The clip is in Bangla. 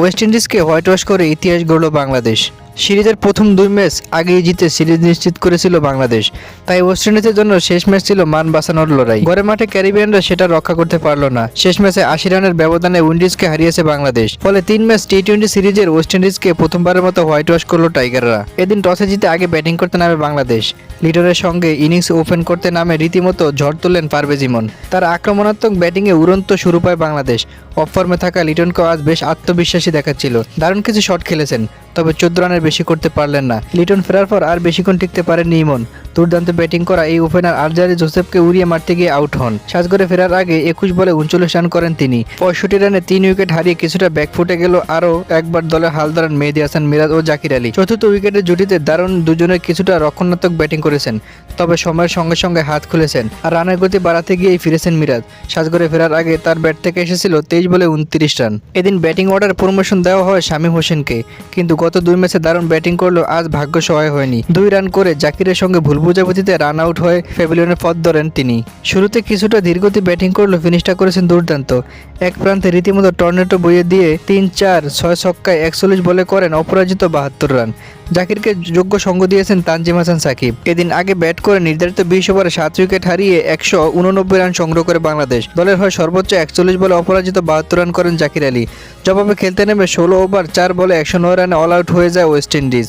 ওয়েস্ট ইন্ডিজকে হোয়াইট ওয়াশ করে ইতিহাস গড়ল বাংলাদেশ। সিরিজের প্রথম দুই ম্যাচ আগেই জিতে সিরিজ নিশ্চিত করেছিল বাংলাদেশ। তাই ওয়েস্ট ইন্ডিজের জন্য শেষ ম্যাচ ছিল মান বাঁচানোর লড়াই। ঘরে মাঠে ক্যারিবিয়ানরা সেটা রক্ষা করতে পারল না। শেষ ম্যাচে আশি রানের ব্যবধানে উইন্ডিজকে হারিয়েছে বাংলাদেশ। ফলে তিন ম্যাচ টি টোয়েন্টি সিরিজের ওয়েস্ট ইন্ডিজকে প্রথমবারের মতো হোয়াইট ওয়াশ করল টাইগাররা। এদিন টসে জিতে আগে ব্যাটিং করতে নামে বাংলাদেশ। লিটনের সঙ্গে ইনিংস ওপেন করতে নামে রীতিমতো ঝড় তুললেন পারভেজ ইমন। তার আক্রমণাত্মক ব্যাটিংয়ে উড়ন্ত শুরু পায় বাংলাদেশ। অফ ফর্মে থাকা লিটনকেও আজ বেশ আত্মবিশ্বাসী দেখাচ্ছিল। দারুণ কিছু শট খেলেছেন। তবে চোদ্দ রানের বেশি করতে পারলেন না। লিটন ফেরার পর আর বেশিক্ষণ টিকতে পারেননি ইমন। দুর্দান্ত ব্যাটিং করা এই ওপেনার আরজারি জোসেফকে উড়িয়ে মারতে গিয়ে আউট হন। সাজগরে ফেরার আগে একুশ বলে উনচল্লিশ রান করেন তিনি। পঁয়ষট্টি রানে তিন উইকেট হারিয়ে কিছুটা ব্যাকফুটে গেল আরও একবার দলে হাল ধরান মেহেদি হাসান, মিরাজ ও জাকির আলী। চতুর্থ উইকেটের জুটিতে দারুণ দুজনের কিছুটা রক্ষণাত্মক ব্যাটিং করেছেন, তবে সময়ের সঙ্গে সঙ্গে হাত খুলেছেন আর রানের গতি বাড়াতে গিয়েই ফিরেছেন মিরাজ। সাজগরে ফেরার আগে তার ব্যাট থেকে এসেছিল তেইশ বলে উনত্রিশ রান। এদিন ব্যাটিং অর্ডার প্রমোশন দেওয়া হয় শামীম হোসেনকে, কিন্তু গত দুই ম্যাচে দারুণ ব্যাটিং করলেও আজ ভাগ্য সহায় হয়নি। দুই রান করে জাকিরের সঙ্গে ভুল বুঝাবুঝিতে রান আউট হয়ে প্যাভিলিয়নের পথ ধরেন তিনি। শুরুতে কিছুটা ধীরগতি ব্যাটিং করলেও ফিনিশটা করেছেন দুর্দান্ত। এক প্রান্তে রীতিমতো টর্নেটো বইয়ে দিয়ে তিন চার, ছয় ছক্কায় একচল্লিশ বলে করেন অপরাজিত বাহাত্তর রান জাকিরকে যোগ্য সঙ্গ দিয়েছেন তানজিম হাসান সাকিব। এদিন আগে ব্যাট করে নির্ধারিত বিশ ওভারে সাত উইকেট হারিয়ে একশো উননব্বই রান সংগ্রহ করে বাংলাদেশ। দলের হয় সর্বোচ্চ একচল্লিশ বলে অপরাজিত বাহাত্তর রান করেন জাকির আলী। জবাবে খেলতে নেমে ষোলো ওভার চার বলে একশো নয় রানে অল আউট হয়ে যায় ওয়েস্ট ইন্ডিজ।